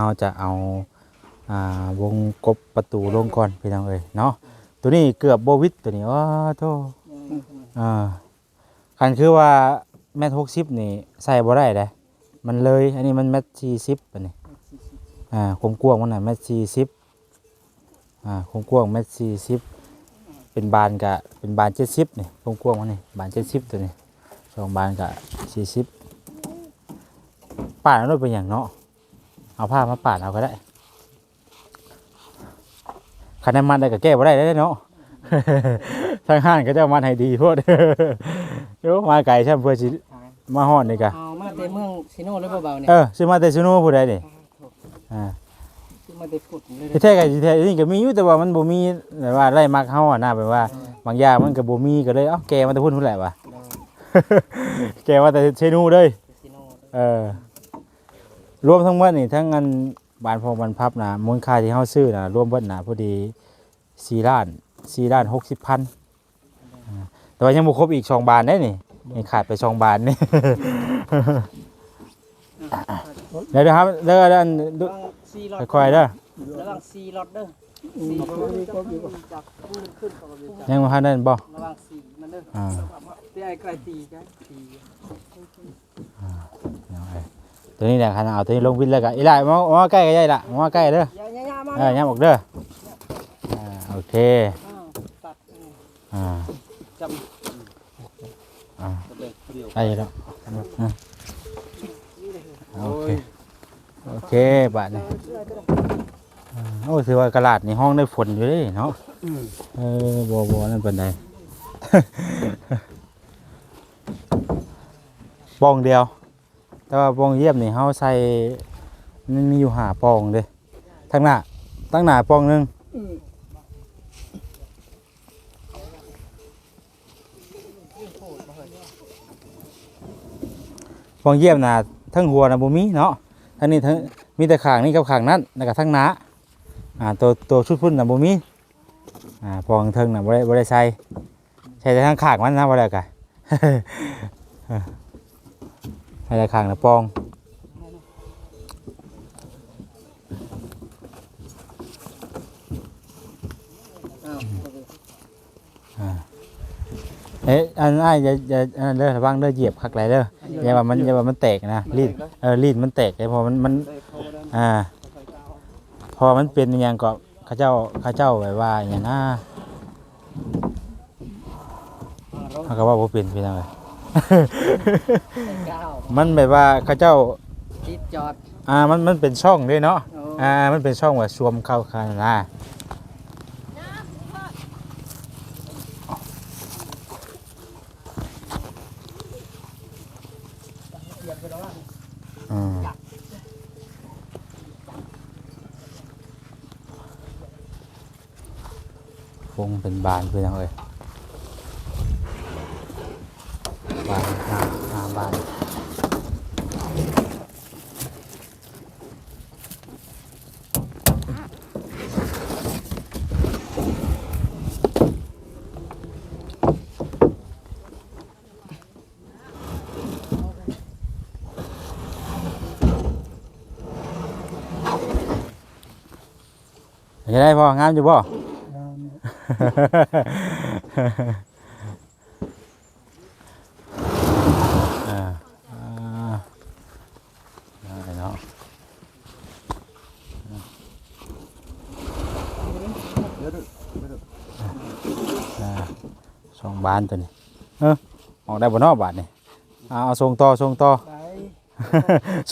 เราจะเอาอาวงกบประตูลงก่อนพี่น้องเอ้ยเนาะตัวนี้เกือบโบวิดตัวนี้อ้โทอ่าคันคือว่าแมทหกสิบนี่ใส่บ่ได้เลยมันเลยอันนี้มันแมทสี่สิบอันนี้อ่าคมกว้างมันน่ะแมทสี่สิบอ่าคมกว้างแมทสี่สิบเป็นบานกะเป็นบานเจ็ดสิบนี่คมกว้างมันนี่บานเจ็ดสิบตัวนี้สองบานกะสี่สิบป่าดเอารถเป็นอย่างเนาะ เอาผ้ามาปาดเอาก็ได้คันน้ำมันได้ก็แก้บ่ได้ได้อเนาะทางห้างก็จะเอามันให้ดีโพดเดี๋ยวมาไก่ใช่เพื่อสิมาฮอดนี่กะเอามาแต่เมืองซิโน่หรือเปล่าเนี่ยเออซื้อมาแต่ซูโน่ผู้ใดนี่อ่าซื้อมาแต่ฟุดเลยที่แท้ก็สิแท้นี่ก็มีอยู่แต่ว่ามันบ่มีแบบว่าไล่มักเฮาอะนะแบบว่า บางอย่างมันก็บ่มีก็เลยเอ้าแกมาแต่พุ่นพุ่นแหละวะแกมาแต่เชนูเลยซิโน่เออ รวมทั้งหมดนี่ทั้งอันบานพองบานพับนะมูลค่าที่เฮาซื้อนะรวมเบิดนะพอดี4ล้าน4ล้าน60พันอ่าแต่ว่ายังบ่ครบอีกสองบานได้นี่ยังขาดไปสองบานนี่เดี๋ยวนะครับเด้อเด้ออันดูระวังซีรอดค่อยๆเด้อระวังซีรอดเด้อซีจากพุ่งขึ้นต่อไปจากยังบ่ทันได้บ่ระวังซีมันเด้ออ่าที่ไอ้ไก่ตีกันตีเอาไว้ ตัวนี้แหละคันเอาตัวนี้ลงวินแล้วก็อีหล่ะมามาใกล้ก็ได้ล่ะมาใกล้เด้ออย่าอย่าอย่ามาเออย่ำออกเด้ออ่าโอเคอ้าวตัดอืมอ่าจอ่าำเด็กเดียวได้แล้วอ่าโอเคโอเคบาทนี่อ่าโอ้ถือว่ากระลาดนี่ห้องได้ฝนอยู่เด้เนาะเออบ่บ่นั่นเป็นไดปองเดียว แต่ว่าปองเยียมนี่เฮาใส่มันมีอยู่หาปองเด้ทั้งหน้าตั้งหน้าปองหนึงปองเยียมน่ะทั้งหัวน่ะบ่มีเนาะทั้งนี้ทั้งมีแต่ข้างนี้กับข้างนั้นแล้วก็ทั้งหน้าอ่าตัวตัวชุดพุ่นน่ะบ่มีอ่าปองเทิงน่ะบ่ได้บ่ได้ใส่ใส่แต่ทั้งข้างมันนะบ่ได้กะ ใส่แต่ข้างนะปองเอ๊ะอันนั้นอย่าอย่าอันนั้นเด้อระวังเด้อเหยียบคักไหลเด้ออย่าว่ามันอย่าว่ามันแตกนะรีดเออรีดมันแตกเลยพอมันมันอ่า พอมันเป็นอหย่างก็เขาเจ้าเขาเจ้าแบบว่าอย่างน่าเราเขาก็ว่าบ่เป็นเป็นจังไงก้าว มันแบบว่าเขาเจ้าติดจอด อ่ามันมันเป็นช่องด้วยเนาะโอ้ อ่ามันเป็นช่องว่าสวมเข้าคานะอืมฟงเป็นบานเป็นยังเลยบานห้าห้าบาน ยัง ได้พองามอยู่บ่ อ่าอ่าได้เนาะอ่าสองบานตัวนี้เออออกได้บ่เนอกบาทนี่เอาเอาส่งต่อส่งต่อ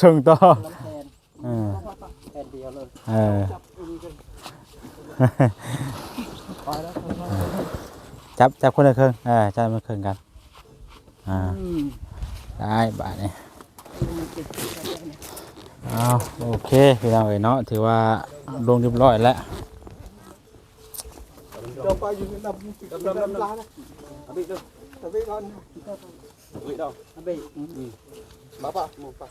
ส่งต่อเออแทนเดียวเลย เออ จับจับคนละครึ่งเออจับคนละครึ่งกัน อ่าอืมได้บาทนี่เอาโอเคพี่น้องเอ๋ยเนาะถือว่าลงเรียบร้อยแล้ว Cho qua dùng cái đầm đầm đầm đầm lá này. À bị đâu? À bị con. Bị đâu? À bị. Ừ. Bắp à? Một bắp.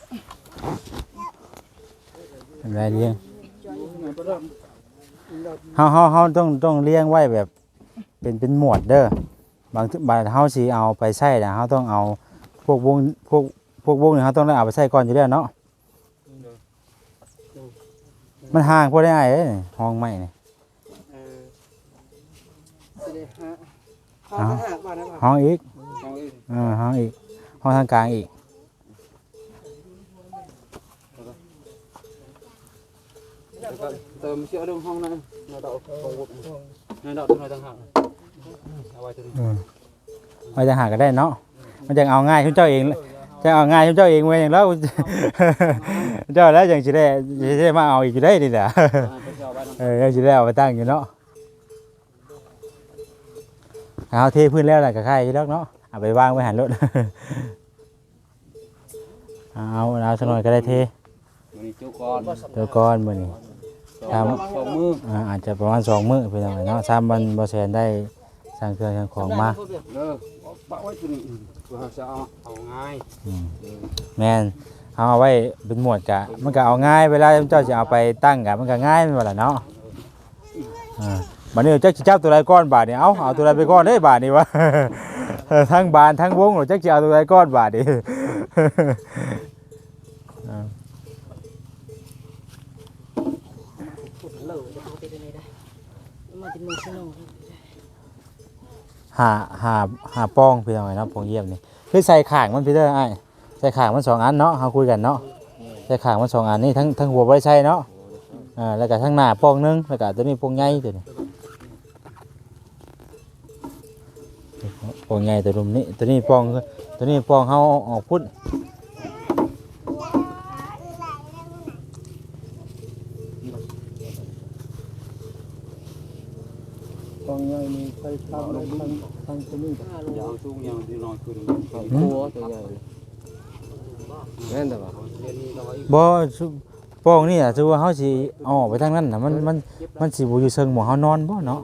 เป็นไรเลี้ยง Này có đầm. เฮาเฮาเฮาต้องต้องเลี้ยงไว้แบบ เป็นเป็นหมวดเด้อบางทีบางเฮาสิเอาไปใช้นะเฮาต้องเอาพวกวงพวกพวกวงนี่เฮาต้องได้เอาไปใช้ก่อนอยู่แล้วเนาะมันห่างพอได้ไอ้เด้นี่ห้องไม้นี่เออสิได้ฮะห้องห้าบ้านนะบ้านห้องอีกห้องอีกเออห้องอีก ห้องทางกลางอีก แล้วก็ เติมเชื่อเรื่องห้องนั้นนาดอกของวุฒินาดอกตรงไหนต่างหากเอาไว้ตรงนี้อืมไว้จะหาก็ได้เนาะ มันจะเอาง่ายคุณเจ้าเองจะเอาง่ายคุณเจ้าเองไว้อย่างแล้วเจ้าแล้วยังสิได้สิได้มาเอาอีกอยู่ได้นี่แหละไปเช่าบ้านเออยังสิได้เอาไปตั้งอยู่เนาะเอาเทพื้นแล้วแหละก็ค่ายอยู่แล้วเนาะเอาไปวางไว้หันรถเอาเอาสักหน่อยก็ได้เทมีจุกอนตัวก้อนมือนี่ สองมืออ่าอาจจะประมาณสองมื้อเป็นยังไงเนาะสามวันบ่แซนได้สั่งเครื่องสั่งของมาเออปะไว้ตรงนี้เพื่อจะเอาเอาง่ายอืมแม่นเอาเอาไว้เป็นหมวดกะ มันก็เอาง่ายเวลาเจ้าจะเอาไปตั้งกะมันก็ง่ายแม่นบ่ล่ะเนาะอ่าบัดนี้เจ้าสิจับตัวใดก้อนบาดนี่เอาเอาตัวใดไปก้อนเด้บาดนี่วะเออทั้งบานทั้งวงหรือจักสิเอาตัวใดก้อนบาดนี่ อ่า มาเป็นมือสนุก หาหาหาป้องพี่น้องเนาะป้องเยี่ยมนี่คือใส่ขางมันพี่เด้ออ้ใส่ขางมันสองอันเนาะเราคุยกันเนาะใส่ขางมันสองอันนี่ทั้งทั้งหัวไว้ใส่เนาะอ่าแล้วก็ทั้งหน้าป้องหนึงแล้วก็ตัวนี้ป้องใหญ่ตัวนี้ป้องใหญ่ตัวรุมนี้ตัวนี้ป้องตัวนี้ป้องเฮาออกพุ่น กองใหญ่ ทามลงทางทางตรงนี้ยาวสูงยาวที่นอนขึ้นหืมตัวใหญ่แม่นแต่ว่าบ่ป้องนี่อะถือว่าเฮาสิเอาออกไปทางนั้นน่ะมันมันมันสิบ่อยู่เชิงหมู่เฮานอนบ่เนาะ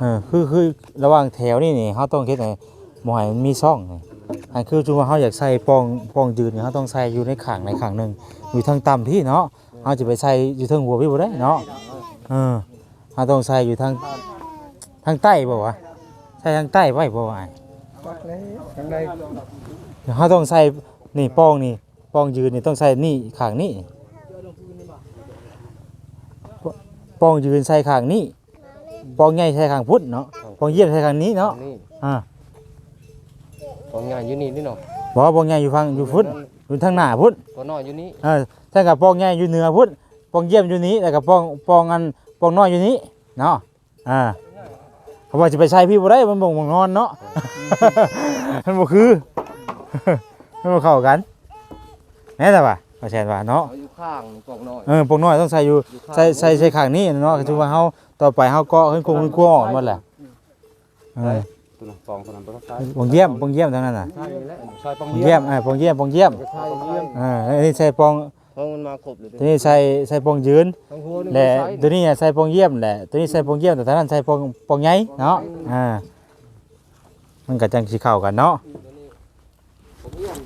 เออคือคือระหว่างแถวนี่นี่เฮาต้องเฮ็ดให้บ่ให้มันมีช่องนี่อันคือจุว่าเฮาอยากใส่ปองปองยืนเฮาต้องใส่อยู่ในข้างในข้างหนึงอยู่ทางต่ำพี่เนาะเฮาจะไปใส่อยู่ทิงหัวพี่บ่ได้เนาะเออเฮาต้องใส่อยู่ทาง ทางใต้บ่วะใส่ทางใต้ไว้บ่วะอ้ายปักเลยทางใดเฮาต้องใส่นี่ป้องนี่ป้องยืนนี่ต้องใส่นี่ข้างนี้ป้องยืนใส่ข้างนี้ป้องใหญ่ใส่ข้างพุทธเนาะป้องเยี่ยมใส่ข้างนี้เนาะนี่อ่าของงานอยู่นี่นี่เนาะบ่ป้องใหญ่อยู่ฝั่งอยู่พุทธอยู่ทางหน้าพุทธตัวน้อยอยู่นี่เออถ้ากับป้องใหญ่อยู่เหนือพุทธป้องเยี่ยมอยู่นี้แล้วก็ป้องป้องอันป้องน้อยอยู่นี้เนาะอ่า เขาว่าจะไปใช้พี่บ่ได้มันบ่งบ่งนอนเนาะ มันบ่คือ มันบ่เข้ากันแน่แต่ว่าเข้าใจว่าเนาะ เอาอยู่ข้างกองน้อย เออป้องน้อยต้องใส่อยู่อยู่ข้าง ใส่ใส่ใส่ข้างนี้เนาะคือว่าเฮาต่อไปเฮาก็ขึ้นคงขึ้นครัวออกหมดแหละเออตัวนั้นฟองตัวนั้นไปก็ใช้ป้องเยี่ยมป้องเยี่ยมทั้งนั้นน่ะใช่แล้วใช้ปองป้องเยี่ยมเออป้องเยี่ยมป้องเยี่ยมจะใช่เยี่ยมเอออันนี้ใส่ป้องเพราะมันมาครบเลยตัวนี้ใส่ใส่ป้องยืนทั้งหัวนี่แหละใช่ตัวนี้ใส่ปองเยี่ยมแหละตัวนี้ใส่ปองเยี่ยมแต่ท่างนั้นใส่ปองปองใหญ่เนาะอ่ามันก็จังสิเข้ากันเนาะผมเยี่ยม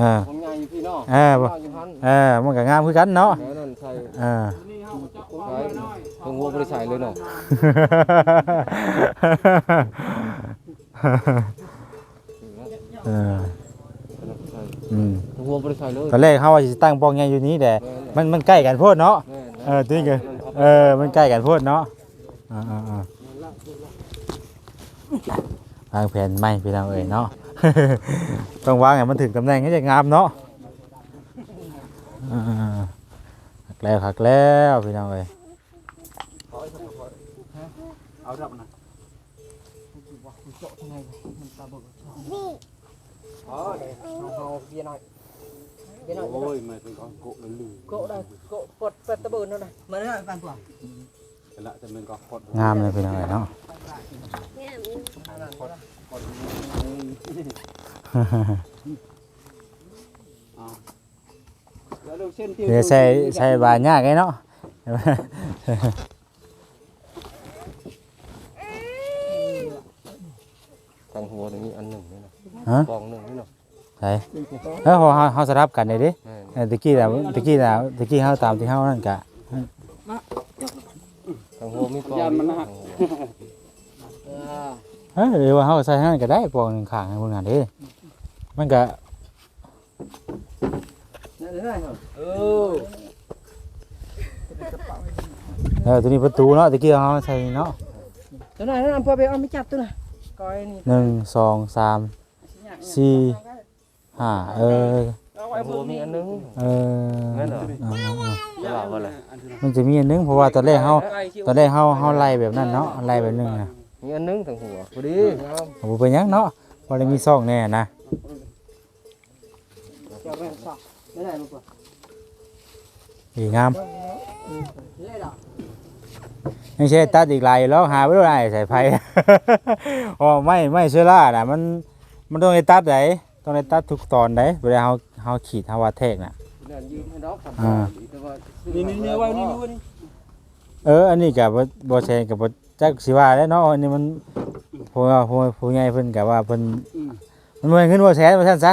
อ่าผมงานอยู่พี่น้องเออบ่ข้างอยู่หันเออมันก็งามคือกันเนาะแล้วนั่นใช่อ่าใช่ทั้งหัวบริษัทเลยเนาะเออใช่ อืมทั้งหัวบริษัทเลยตอนแรกเฮาว่าสิตั้งปองใหญ่อยู่นี้แต่แม่นมันมันใกล้กันโพดเนาะแม่นเออตัวนี้ก็เออมันใกล้กันโพดเนาะอ่าอ่าอ่าวางแผนใหม่พี่น้องเอ้ยเนาะ ต้องวางให้มันถึงตำแหน่งให้จะงามเนาะอ่าหักแล้วหักแล้วพี่น้องเอ้ยเอาดับนะอ๋อเอาเบียร์หน่ อยเบียร์หน่อยโอ้ยไม่เป็นก็โกะลืมโกะได้โกะปดเป็ดตะเบินนั่นน่ะมาได้กันตัว แต่ละจะเป็นก็พอดงามเลยพี่น้องเอ้ยเนาะแล้วเรื่องเส้นที่เดี๋ยวใส่ใส่บานยากไงเนาะทั้งหัวตรงนี้อันหนึ่งนี่เนาะฮะกองหนึ่งนี่เนาะใส่เออเฮาเฮาเฮาสลับกันได้ดิแม่นเออตะกี้น่ะตะกี้น่ะตะกี้เฮาตามที่เฮานั่นกะทั้งหัวมีกองยานมันเดียวหักทั้งหัวเออหรือว่าเฮาใส่ทางนั้นก็ได้ปองหนึงข้างให้เบิ่งนั่นเด้มันก็เออเเออตัวนี้ประตูเนาะตะกี้เอาใส่เนาะตัวนั้นนั่นพอไปเอาไม่จับตัวน่ะก้อยนี่หนึ่งสองสาม สี่ห้าเออทางหัวมีอันหนึงเอองั้นเหรอเออเออจะว่าว่าอะไรมันจะมีอันนึงเพราะว่าตอนแรกเฮาตอนแรกเฮาเฮาไล่แบบนั้นเนาะไล่แบบนึงนะมีอันหนึงทางหัวพอดีงามบ่เป็นหยังเนาะพอได้มีซองแน่นะเจ้าแม่นซักไม่ได้บ่ปะดีงามเลยดอกไม่ใช่ตัดอีกลายแล้วหาไม่ได้สายไฟอ๋อไม่ไม่เชื้อราน่ะมัน มันต้องได้ตัดไหนต้องได้ตัดทุกตอนไหนเวลาเฮาเฮาขีดเฮาว่าแทกน่ะเนี่ยยืมให้ดอกครับอ่า แต่ว่านี่นี่นี่ไว้นี่นี่ไว้นี่เออ อันนี้กับบ่แชร์กับบ่จักสิว่าแล้วเนาะ อันนี้มันผู้ว่าผู้ผู้ใหญ่เพิ่นก็ว่าเพิ่นมันบ่ให้เงินบ่แชร์ว่าซั่นซะ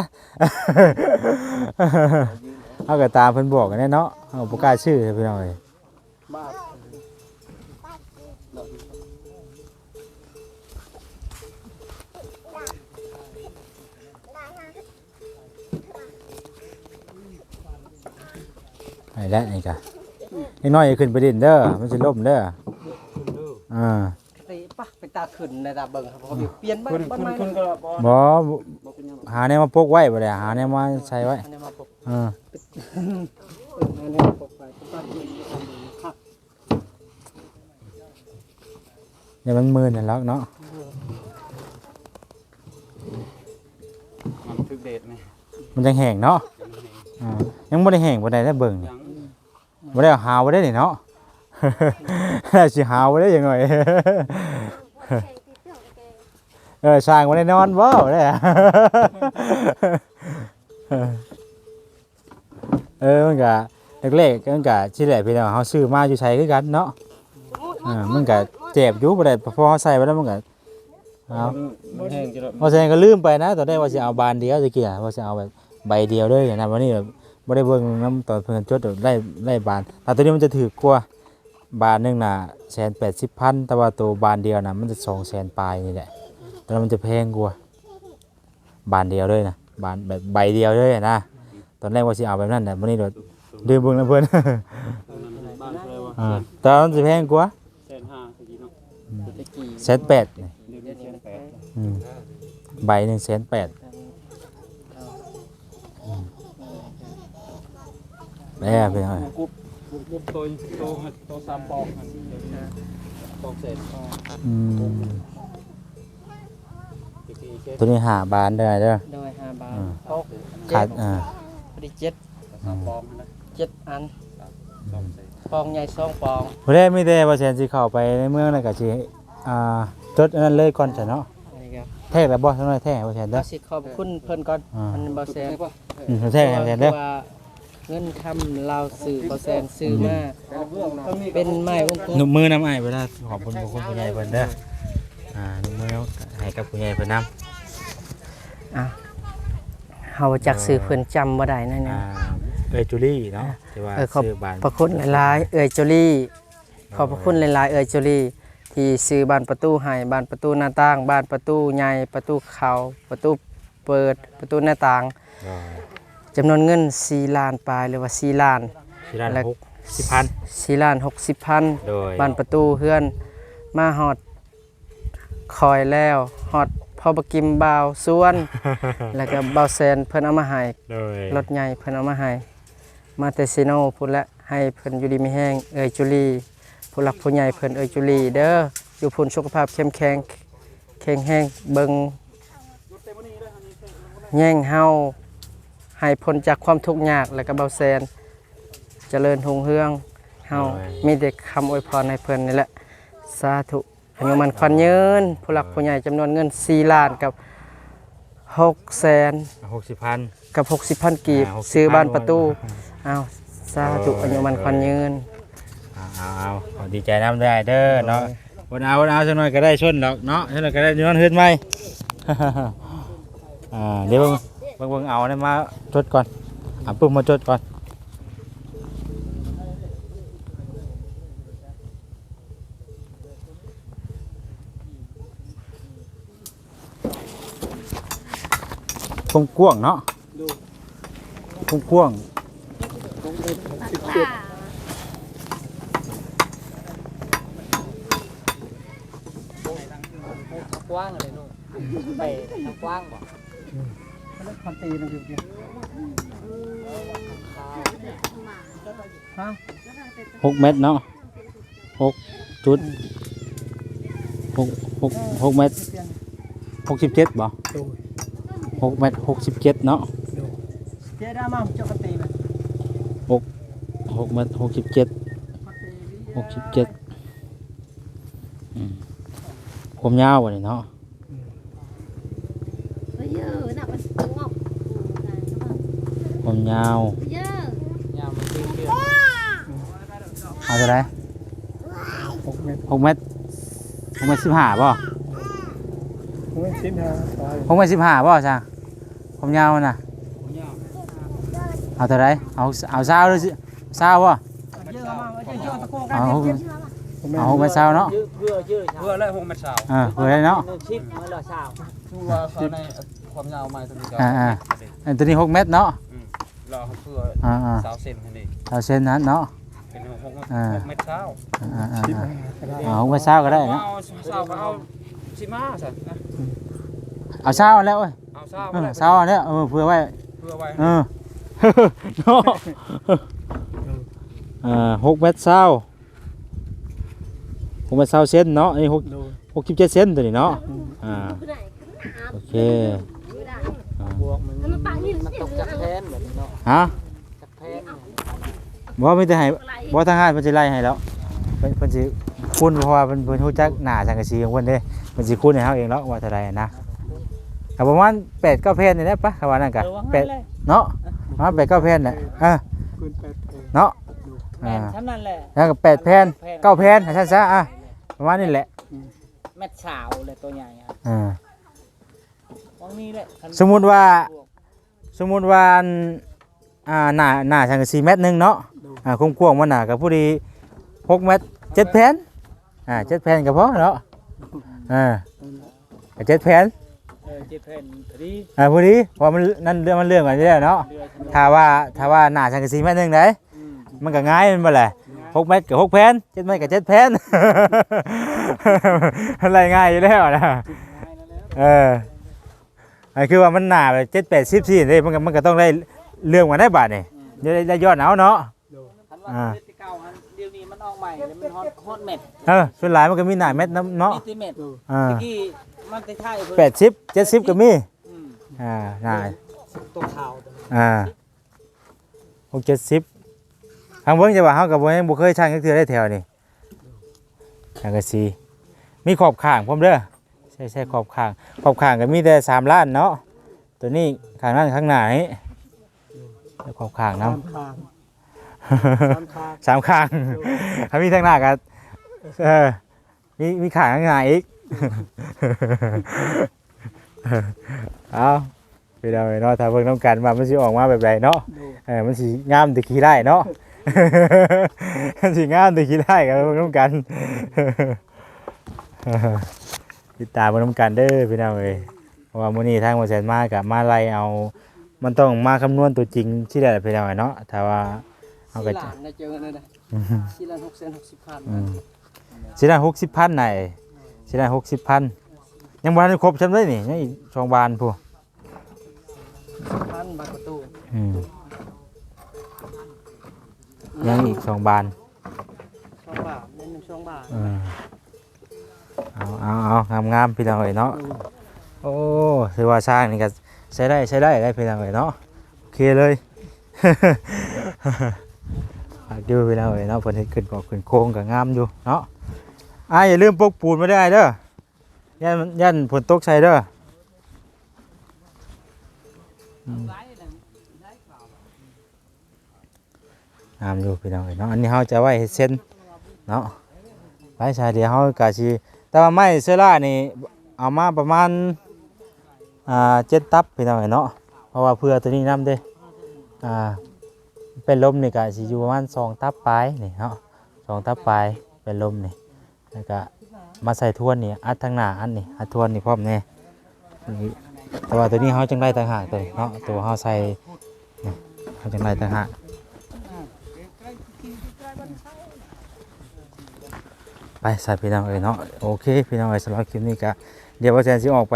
เฮาก็ตามเพิ่นบอกกันแน่เนาะเฮาบ่กล้าชื่อให้พี่น้องเอ้ยบ้า ให้แล้วนี่ก็นิดน้อยอย่าขึ้นไปดินเด้อมันสิล่มเด้ออ่าตีปะไปตาขึ้นในตาเบิ่งครับเพราะเปลี่ยนบ้าคุณนบ้านคุณใหม่คุณก็บ่บ่บ่เป็นหยังหาแนวมาปกไว้บ่ได้หาแนวมาใส่ไว้อันนี้มาปกเอออันนี้มาปกไปบ้านยืนทำครับเดี๋ยวมันมืนนั่นแล้วเนาะมันถึกเดทนี่มันจังแห้งเนาะอ่ายังบ่ได้แห้งบ่ได้ได้เบิ่งนี่ยัง บ่ได้หาวบ่ได้นี่เนาะสิหาวบ่ได้ยังไงเออสร้างบ่ได้นอนบ่ได้อะเออมันก็เล็กๆมันก็สิแหละพี่น้องเฮาซื้อมาอยู่ใช้คือกันเนาะอ่ามันก็เจ็บอยู่บ่ได้พอเฮาใส่ไปแล้วมันก็เอามันแห้งจะว่าแสดงก็ลืมไปนะตอนแรกว่าจะเอาบานเดียวตะกี้อะว่าจะเอาแบบใบเดียวเลยนะวันนี้แบบ ไม่ได้เบิ่งน้ำตอนเพิ่นจดไล่ไล่บานแต่ตัวนี้มันจะถือกว่าบานหนึงน่ะแสนแปดสิบพันแต่ว่าตัวบานเดียวน่ะมันจะสองแสนปลายนี่แหละแต่มันจะแพงกว่าบานเดียวเลยนะบานแบบใบเดียวเลยนะตอนแรกว่าจะเอาแบบนั้นแต่วันนี้เราดืมเบิ่งนะเพิ่น บ้านเพิ่นว่าอ่าแต่มันจะแพงกว่าแสนห้าตะกี้เนาะตะกี้แสนแปดนี่เดี๋ยวนี้แสนแปดอืมใบหนึ่งแสนแปด แม่เป็นไงกุบกุบกุบโตโตโตสามปอกอันปอกเสร็จอืมตะกี้แค่ตัวนี้หาบานได้เด้อโดยห้าบาทอืมหกขาดอ่าพอดีเจ็ดสามปอกนะเจ็ดอันสองเสร็จปองใหญ่สองปองผู้ใดไม่ได้ว่าแสนสิเข้าไปในเมืองแล้วก็สิอ่าจดอันนั้นเลยก่อนจ้ะเนาะนี่ครับแท้แล้วบ่ทั้งนั้นแท้ว่าแสนก็เด้อสิขอบคุณเพิ่นก่อนอ่ามันบ่แซนอืมแท้แสนเด้อว่า เงินคำเราสื่อบ่แซนซื้อมาเป็นไม้วงกลหนุ่มมมือนำอ้ายเวลาขอบคุณขอบคุณผู้ใหญ่เพิ่นเด้ออ่าหนุ่มมือให้กับผู้ใหญ่เพิ่นนำอะเฮาจักซื้อเพิ่นจำบ่ได้นั่นอ่านะเอ้ยจูลี่เนาะที่ว่าเออขอบซื้อบานพระคุณหลายๆเอ่ยจุลี่ ขอบพระคุณหลายๆเอ่ยจุลี่ ที่ซื้อบ้านประตูให้บ้านประตูหน้าต่างบ้านประตูใหญ่ประตูเขาประตูเปิดประตูหน้าต่างก็ จำนวนเงิน4ล้านปลายหรือว่า4ล้านที่ร้านและหกสิบพัน 4ล้าน60พันโดยบ้านประตูเฮือน มาฮอดคอยแล้วฮอดพ่อบ่กิมบ่าวสวน แล้วก็บ่าวแซนเพิ่นเอามาให้โดยรถใหญ่เพิ่นเอามาให้มาแต่ซิโนพุ่นละให้เพิ่นอยู่ดีมีแห้งเอ่ยจุลีผู้หลักผู้ใหญ่เพิ่นเอ่ยจุลีเด้ออยู่พุ่นสุขภาพเข้มแข็งแข็งแห้งเบิ่งแย่งเฮา ให้พ้นจากความทุกข์ยากแล้วก็เบาแซนเจริญรุ่งเรืองเฮามีแต่คำอวยพรให้เพิ่นนี่แหละสาธุอายุมันควันยืนผู้หลักผู้ใหญ่จำนวนเงิน4ล้านกับ6แสนหกสิบพัน กับ 60พันกีบอ่า60,000 ซื้อบ้านประตูโอ้ยอ้าวสาธุอายุมันควันยืน เอาเอาเอาเอาดีใจน้ำได้เด้อเนาะวันเอาวันเอาสักหน่อยก็ได้ชนดอกเนาะสักหน่อยก็ได้ย้อนขึ้นไหม อ่าเดี๋ยวเบิ่ง บางบิ่งเอาเนี่ยมาจดก่อนอ่ปุ๊บมาจดก่อนกงกว้างเนาะกงกว้างกว้างเลยนู่นไปกว้างบ่ มันคันตีนั่นคือหกเมตรเนาะหกจุดหกหกหกเมตรหกสิบเจ็ดบ่หกเมตรหกสิบเจ็ดเนาะเจ๊ได้มาเจ้าคันตีนะหกเมตรหกสิบเจ็ดหกสิบเจ็ดอืมผมยาวกว่านี่เนาะ Bây giờ nè mình tự ngọc. ผมยาว Bây giờ ยามมันตีเพื่อน เอาเท่าไหรหกเม ตรหกเมตรสิบห้าป่ะไม่ชิมฮะตายหกเมตรสิบห้าป่ะจ้าผมยาวน่ะเอาเท่าไหร เอาเอาเศร้าเลยสิเศร้าป่ะเยอะมากเยอะตะโกนเอาหกเอาหกเมตรเศร้าเนาะยืดเพื่อยืดเพื่อแล้วหกเมตรสาวอ่าเผื่อได้เนาะหนึ่งชิปเมื่อละสาวคือว่าเขาในความยาวไม้ตัวนี้ก็อ่าอ่าอันตัวนี้หกเมตรเนาะรอเขาเพื่ออ่าอ่าสาวเซนคนนี้เอาเส้นนั้นเนาะ เป็นหกอ่า หกเมตรเช้าอ่าอ่าอ่าเอาหกเมตรเศร้าก็ได้เนาะเอาสาวก็เอาสิมาสินะเอาเศร้าแล้วเว้ยเอาสาวเออเศร้าอันเนี้ยเออเผื่อไว้ เพื่อไว้เออ เนาะอ่าหกเมตรเศร้าหกเมตรเศร้าเซนเนาะอันนี้หกหกสิบเจ็ดเซนตัวนี้เนาะอ่า cái này cái nào โอเค cái này บวกมันมันตกจากแพนแบบนี้เนาะฮะจากแพนบ่ไม่ได้ให้ lại บ่ทางห้านเพิ่นสิไล่ให้แล้วเพิ่นเพิ่นสิคุ้นเพราะว่าเพิ่นเพิ่นฮู้จักหน้าสังกะสีของเพิ่นเด้เพิ่นสิคุ้นให้เฮาเองแล้วว่าเท่าใดนะก็ประมาณ8 9แผ่นนี่แหละปะเขาว่านั่นก็เออว่าแปงั้ดนเลยเนาะประมาณ8 9แผ่นน่ะเออคุณแปดเนาะแพอ่านชั้นนั่นแหละแล้วก็8แผ่น9แผ่นให้ซั่นซะอะประมาณนี้แหละแม่สาวเลยตัวใหญ่อะอ่า วังนี้แหละคันสมมุติว่าบวกสมมุติว่าอันอ่าหน้าหน้าสังกะสีเมตรหนึงเนาะอ่ากว้างๆมันน่ะก็ผู้ดี6เมตร7แผ่นอ่า7แผ่นก็พอเนาะอ่าก็7แผ่นเออเจ็ดแผ่นพอดีอ่าพอดีเพอมันนั่นเรื่องมันเรื่องกันอยู่แล้วเนาะเรือชั้นถ้าว่าถ้าว่าหน้าสังกะสีแม่นหนึงได้อืมมันก็ง่ายแมันบ่แหละหกเมตรกับหกแผ่นเจ็ดเมตรกับเจ็ดแผ่น อะไรง่ายอยู่แล้วนะ ง่ายแล้วแล้วเออ อันคือว่ามันหนาแบบเจ็ดแปดสิบสี่นี่มันก็มันก็ต้องได้เรื่องมาได้บาทนี่เดี๋ยวได้ได้ยอดเอาเนาะคันว่าอ่าเม็ดที่เก่าอันเดี๋ยวนี้มันออกใหม่แล้วมันฮอตฮอตเม็ดเออส่วนหลายมันก็มีหนาเม็ดน้ำเนาะมิติเม็ดอ่าตะกี้มันจะใช่เพิ่นแปดสิบเจ็ดสิบก็มีอืมอ่าหนาตัวขาวตัวนี้อ่าหกเจ็ดสิบทางเบิ้งจะว่าเฮากับบ่ยังบ่เคยช่างจักเทื่อได้แถวนี่สังกะสีมีขอบข้างพร้อมเด้อ ใช่ใช่ขอบข้าง ขอบข้างก็มีแต่สามล้านเนาะตัวนี้ข้างนั้นข้างหน้านี้แล้วขอบข้างนํตามคางตามคางสามข้างถ้ามีทางหน้าก็เออมีมีข้างข้างหน้าอีกเอาไปเดาไปเนาะถ้าเบิ่งน้ำกันว่ามันสิออกมาแบบใดเนาะเออมันสิงามแตะขี้ได้เนาะมันสิงามแตะขี้ได้กันเบิ่งน้ำกัน ติดตามเบิ่งน้ำกันเด้อพี่น้องเอ้ยเพราะว่ามื้อนี้ทางบ่แสนมากับมาไล่เอา มันต้องมาคำนวณตัวจริงที่ได้พี่น้องเอ้ยเนาะถ้าว่าเอาสี่ก็ล้านได้เจอเลยนะสี่ล้านหกแสนหกสิบพันอืม สิได้หกสิบพันไหนสิได้หกสิบพันยังบ่ทันได้ครบจำได้นี่ยังอีกสองบานพูพันบาทประตูอืมยังอีกสองบาน สองบาทเล่นหนึ่งสองบาท อืม เอาเอาเอางามงามๆพี่น้องเอ้ยเนาะโอ้ถือว่าสร้างนี่ก็ใช้ได้ใช้ได้ได้พี่น้องเอ้ยเนาะโอเคเลยฝากดูพี่น้องเอ้ยเนาะเพิ่นเฮ็ดขึ้นก็ขึ้นโค้งก็งามอยู่เนาะอ่าอย่าลืมปกปูนมาได้เด้อย่านย่านฝนตกใส่เด้องามอยู่พี่น้องเอ้ยเนาะอันนี้เฮาจะไว้เฮ็ดเส้นเนาะไว้ชายเดียวเฮากะสิ แต่ว่าไม้เสื้อล่านี่เอามาประมาณอ่าเจ็ดตับพี่น้องเอ้ยเนาะเพราะว่าเพื่อตัวนี้นํเด้อ่าเป็นลมนี่ก็สิอยู่ประมาณสองตับปลายนี่เนาะสองตับปลายเป็นลมนี่แล้วก็มาใส่ทวนนี่อัดทางหน้าอันนี่อัดทวนนี่พร้อมแน่นี่แต่ว่าตัวนี้เฮาจังได้ต่างหากตัวเนาะตัวเฮาใส่เฮาจังได้ต่างหาก ไปใส่พี่น้องเอ้ยเนาะโอเคพี่น้องเอ้ยสำหรับคลิปนี้ก็เดี๋ยวว่าแซนสิออกไป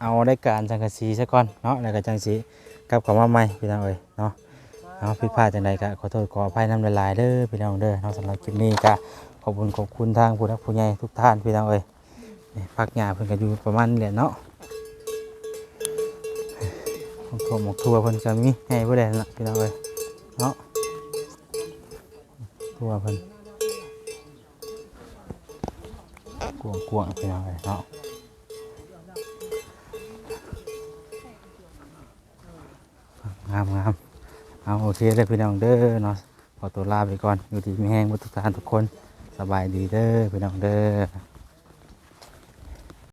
เอาได้การจังกะสีซะก่อนเนาะแล้วก็จังสีกลับเข้ามาใหม่พี่น้องเอ้ยเนาะเอาผิดพลาดจังใดก็ขอโทษขออภัยน้ำละลายเด้อพี่น้องเด้อเนาะสำหรับคลิปนี้ก็ขอบคุณขอบคุณทางผู้รักผู้ใหญ่ทุกท่านพี่น้องเอ้ยนี่พักหญ้าเพิ่นก็อยู่ประมาณนี้แหละเนาะของทั่วหมกทั่วเพิ่นก็มีให้ผู้ใดนั่นล่ะพี่น้องเอ้ยเนาะทั่วเพิ่น กวงๆพี่น้องเอ้ยเนาะงามงามเอาโอเคเลยพี่น้องเด้อเนาะขอตัวลาไปก่อนอยู่ดีมีแห้งมดทุกท่านทุกคนสบายดีเด้อพี่น้องเด้อ